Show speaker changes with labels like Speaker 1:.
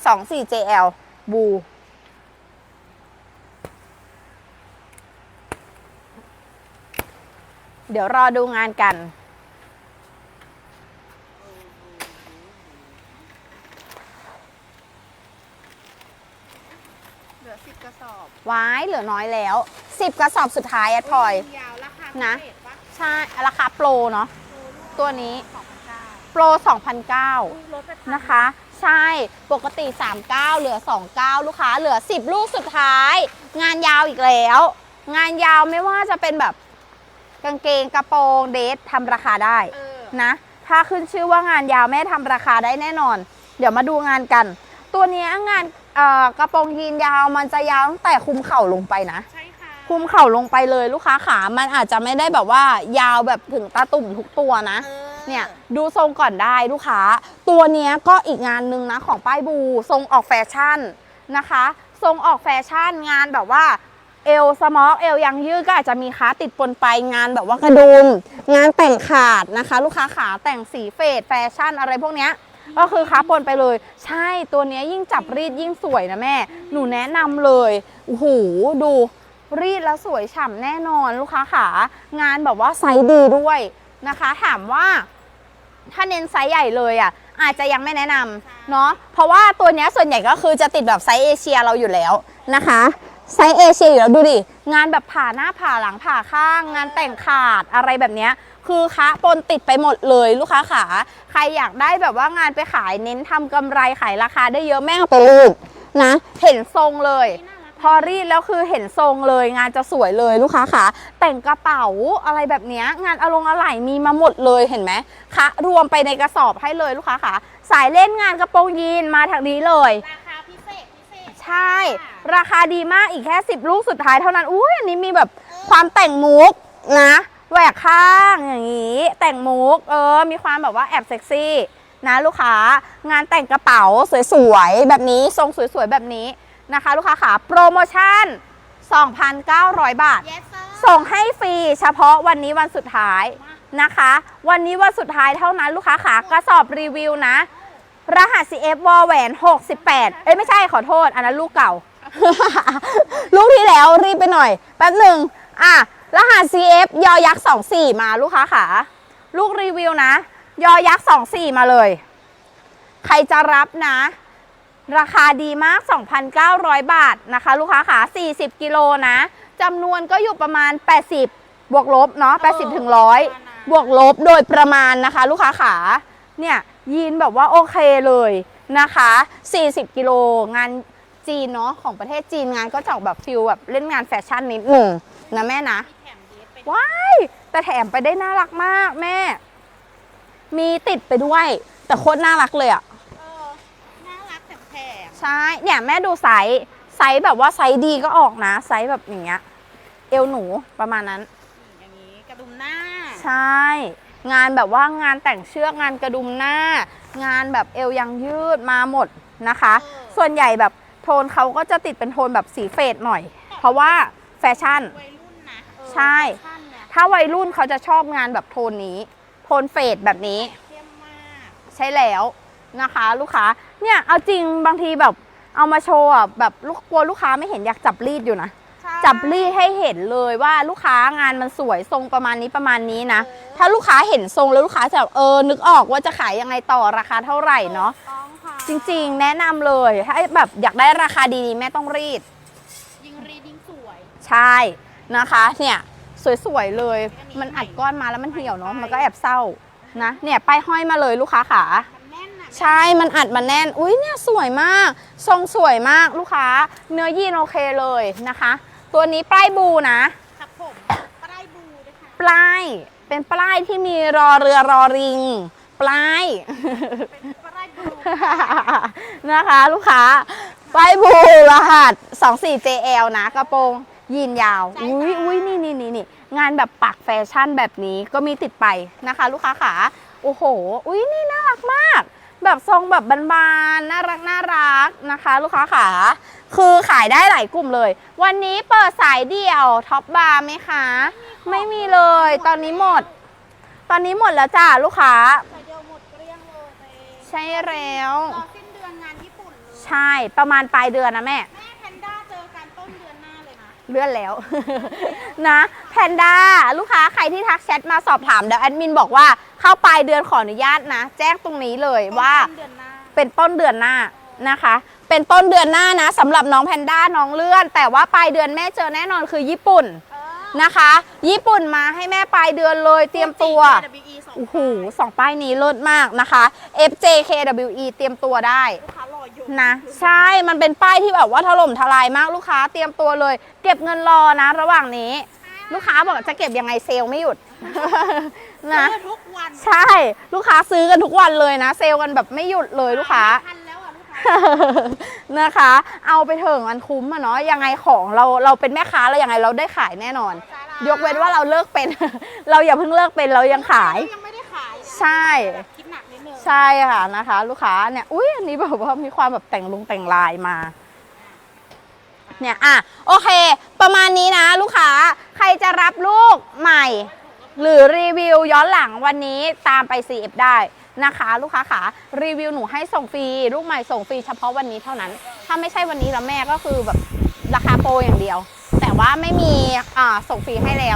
Speaker 1: 24 JL บูเดี๋ยวรอดูงานกัน
Speaker 2: เหลือสิบกระสอบ
Speaker 1: ว้ายเหลือน้อยแล้ว 10 กระสอบสุดท้ายอะทอย
Speaker 2: ยาวราคา
Speaker 1: นะ
Speaker 2: พิเศษปะ
Speaker 1: ใช่ราคาโปรเนาะ ตัวนี้
Speaker 2: สองพันเก้า
Speaker 1: โปร 2,009
Speaker 2: ลดไปพั
Speaker 1: นะคะ ใช่ ปกติ 39 เหลือ 29 ลูกค้า เหลือ 10 ลูกสุดท้าย งานยาวอีกแล้ว งานยาวไม่ว่าจะเป็นแบบกางเกงกระโปรงเดททำราคาได้
Speaker 2: เออ
Speaker 1: นะ ถ้าขึ้นชื่อว่างานยาวแม่ทำราคาได้แน่นอน เดี๋ยวมาดูงานกัน ตัวเนี้ยงานเอ่อกระโปรงยีนยาวมันจะยาวตั้งแต่คุมเข่าลงไปนะ
Speaker 2: ใช่ค่ะ
Speaker 1: คุมเข่าลงไปเลยลูกค้าขา มันอาจจะไม่ได้แบบว่ายาวแบบถึงตาตุ่มทุกตัวนะ
Speaker 2: ออ
Speaker 1: เนี่ยดูทรงก่อนได้ลูกค้า ตัวเนี้ยก็อีกงานหนึ่งนะของป้ายบูทรงออกแฟชั่นนะคะ ทรงออกแฟชั่นงานแบบว่าเอวสมอกเอวยังยืดก็อาจจะมีค้าติดปนไปงานแบบว่ากระดุมงานแต่งขาดนะคะ ลูกค้าขาแต่งสีเฟดแฟชั่นอะไรพวกเนี้ยก็คือค้าปนไปเลย ใช่ตัวนี้ยยิ่งจับรีดยิ่งสวยนะแม่ หนูแนะนำเลยโอ้โหดูรีดแล้วสวยฉ่ำแน่นอนลูกค้าขางานแบบว่าไซส์ดีด้วย นะคะ ถามว่าถ้าเน้นไซส์ใหญ่เลยอะ อาจจะยังไม่แนะนำเนาะเพราะว่าตัวเนี้ยส่วนใหญ่ก็คือจะติดแบบไซส์เอเชียเราอยู่แล้วนะคะไซส์เอเชียอยู่แล้วดูดิ งานแบบผ่าหน้าผ่าหลังผ่าข้าง งานแต่งขาดอะไรแบบเนี้ยคือคะปนติดไปหมดเลยลูกค้าขา ใครอยากได้แบบว่างานไปขายเน้นทำกำไรขายราคาได้เยอะแม่งเอาไปรีดนะ เห็นทรงเลย พอรีดแล้วคือเห็นทรงเลยงานจะสวยเลยลูกค้าขาแต่งกระเป๋าอะไรแบบเนี้ยงานอารมณ์อะไหล่มีมาหมดเลยเห็นไหมคะรวมไปในกระสอบให้เลยลูกค้าขาสายเล่นงานกระโปรงยีนมาทางนี้เลย
Speaker 2: ราคาพิเศษพิเศษ
Speaker 1: ใช่ ราคาดีมากอีกแค่ 10 ลูกสุดท้ายเท่านั้นอุ้ยอันนี้มีแบบความแต่งมุกนะแหวกข้างอย่างนี้ แต่งมุกเออ มีความแบบว่าแอบเซ็กซี่นะลูกค้างานแต่งกระเป๋าสวยๆ แบบนี้ทรงสวยๆ แบบนี้ นะคะ ลูกค้าขาโปรโมชั่น 2,900 บาท
Speaker 2: เยสเซอร์
Speaker 1: ส่งให้ฟรีเฉพาะวันนี้วันสุดท้ายนะคะ วันนี้วันสุดท้ายเท่านั้นลูกค้าขากระสอบรีวิวนะ รหัส CF วอแหวน 68 เอ้ยไม่ใช่ขอโทษ อันนั้นลูกเก่า ลูกที่แล้วรีบไปหน่อย แป๊บหนึ่งอะ รหัส CF ยอยักษ์ 24 มาลูกค้าขาลูกรีวิวนะ ยอยักษ์ 24 มาเลย ใครจะรับนะ ราคาดีมาก 2,900 บาทนะคะ ลูกค้าขา40 กิโลนะจำนวนก็อยู่ประมาณ 80 บวกลบเนาะ80ถึง100 บวกลบโดยประมาณนะคะ ลูกค้าขาเนี่ยยีนแบบว่าโอเคเลยนะคะ 40 กิโลงานจีนเนาะของประเทศจีนงานก็จะออกแบบฟิลแบบเล่นงานแฟชั่นนิดหนึ่งนะแม่นะว้ายแต่แถมไปได้น่ารักมากแม่ มีติดไปด้วย แต่โคตรน่ารักเลยอะ
Speaker 2: เออน่ารักแถมแถม
Speaker 1: ใช่ เนี่ยแม่ดูไซส์ไซส์แบบว่าไซส์ดีก็ออกนะ ไซส์แบบอย่างเงี้ย เอวหนูประมาณนั้น
Speaker 2: อย่างนี้กระดุมหน้า
Speaker 1: ใช่ งานแบบว่างานแต่งเชือกงานกระดุมหน้า งานแบบเอวยังยืดมาหมดนะคะ
Speaker 2: เออ
Speaker 1: ส่วนใหญ่แบบโทนเขาก็จะติดเป็นโทนแบบสีเฟดหน่อย เพราะว่าแฟชั่น
Speaker 2: วัยรุ่นนะเออ
Speaker 1: ใช่
Speaker 2: แฟชั่นเนี่ย
Speaker 1: ถ้าวัยรุ่นเขาจะชอบงานแบบโทนนี้ โทนเฟดแบบนี้
Speaker 2: เข้มมาก
Speaker 1: ใช่แล้วนะคะ ลูกค้า เนี่ยเอาจริงบางทีแบบเอามาโชว์อะแบบลูกกลัวลูกค้าไม่เห็นอยากจับรีดอยู่นะ
Speaker 2: ใช่
Speaker 1: จับรีดให้เห็นเลยว่าลูกค้างานมันสวยทรงประมาณนี้ประมาณนี้นะ ถ้าลูกค้าเห็นทรงแล้วลูกค้าจะแบบเออนึกออกว่าจะขายยังไงต่อราคาเท่าไหร่เนาะ
Speaker 2: ต้องค่ะ
Speaker 1: จริงๆ แนะนำเลยถ้าแบบอยากได้ราคาดีๆแม่ต้องรีด
Speaker 2: ยิงรีดยิงสวย
Speaker 1: ใช่นะคะเนี่ยสวยๆเลยมันอัดก้อนมาแล้วมันเหี่ยวเนาะมันก็แอบเศร้านะเนี่ยป้ายห้อยมาเลยลูกค้าขา
Speaker 2: มันแน่นอะ
Speaker 1: ใช่มันอัดมันแน่น อุ้ยเนี่ยสวยมาก ทรงสวยมากลูกค้า เนื้อยีนโอเคเลยนะคะ ตัวนี้ป้ายบูนะ
Speaker 2: ครับผมปลายบูด้วยค่ะ
Speaker 1: ปลายเป็นปลายที่มีรอเรือรอริง ปลาย
Speaker 2: เป็นปลายบู
Speaker 1: นะคะลูกค้าป้ายบูรหัส 24JL นะกระโปรงยีนยาว อุ้ยอุ้ยนี่นี่นี่นี่งานแบบปักแฟชั่นแบบนี้ก็มีติดไปนะคะ ลูกค้าขาโอ้โห อุ้ยนี่น่ารักมาก แบบทรงแบบบานๆน่ารักน่ารักนะคะ ลูกค้าขาคือขายได้หลายกลุ่มเลย วันนี้เปิดสายเดี่ยวท็อปบาร์ไหมคะ ไม่มีเลย ตอนนี้หมด ตอนนี้หมดแล้วจ้าลูกค้า
Speaker 2: ใส่เดียวหมดเกลี้ยงเลยตัวเอง
Speaker 1: ใช่แล้ว
Speaker 2: รอสิ้นเดือนงานญี่ปุ่นเลย
Speaker 1: ใช่ประมาณปลายเดือนนะแม่
Speaker 2: เลยนะ
Speaker 1: เลื่อนแล้ว นะแพนด้าลูกค้าใครที่ทักแชทมาสอบถามเดี๋ยวแอดมินบอกว่าเข้าปลายเดือนขออนุญาตนะ แจ้งตรงนี้เลยว่า
Speaker 2: ต้นเดือนหน้า
Speaker 1: เป็นต้นเดือนหน้านะคะ เป็นต้นเดือนหน้านะสำหรับน้องแพนด้าน้องเลื่อน แต่ว่าปลายเดือนแม่เจอแน่นอนคือญี่ปุ่น
Speaker 2: เออ
Speaker 1: นะคะ ญี่ปุ่นมาให้แม่ปลายเดือนเลยเตรียมตัว
Speaker 2: WE สอง
Speaker 1: โอ้โหสองป้ายนี้เลิศมากนะคะ FJKWE เตรียมตัวได้
Speaker 2: ลูกค้ารออยู่
Speaker 1: นะ ใช่มันเป็นป้ายที่แบบว่าถล่มทลายมากลูกค้าเตรียมตัวเลย เก็บเงินรอนะ ระหว่างนี้ ลูกค้าบอกจะเก็บยังไงเซลล์ไม่หยุดนะ
Speaker 2: ซื้อทุกวัน
Speaker 1: ใช่ ลูกค้าซื้อกันทุกวันเลยนะ เซลล์กันแบบไม่หยุดเลยลูกค้า
Speaker 2: ทันแล้วอะลูกค้า
Speaker 1: นะคะ เอาไปเถอะมันคุ้มอะเนาะยังไงของเราเราเป็นแม่ค้าเรายังไงเราได้ขายแน่นอน ยกเว้นว่าเราเลิกเป็น เราอย่าเพิ่งเลิกเป็นเรายังขาย
Speaker 2: ยังไม่ได้ขายนะ
Speaker 1: ใช่
Speaker 2: คิดหนักนิดนึง
Speaker 1: ใช่ค่ะนะคะ ลูกค้าเนี่ยอุ้ยอันนี้แบบว่ามีความแบบแต่งลงแต่งลายมาเนี่ยอะโอเค ประมาณนี้นะ ลูกค้าใครจะรับลูกใหม่ หรือรีวิวย้อนหลังวันนี้ตามไป CF ได้นะคะ ลูกค้าขารีวิวหนูให้ส่งฟรีลูกใหม่ส่งฟรีเฉพาะวันนี้เท่านั้น ถ้าไม่ใช่วันนี้แล้วแม่ก็คือแบบราคาโปรอย่างเดียว แต่ว่าไม่มีอ่าส่งฟรีให้แล้ว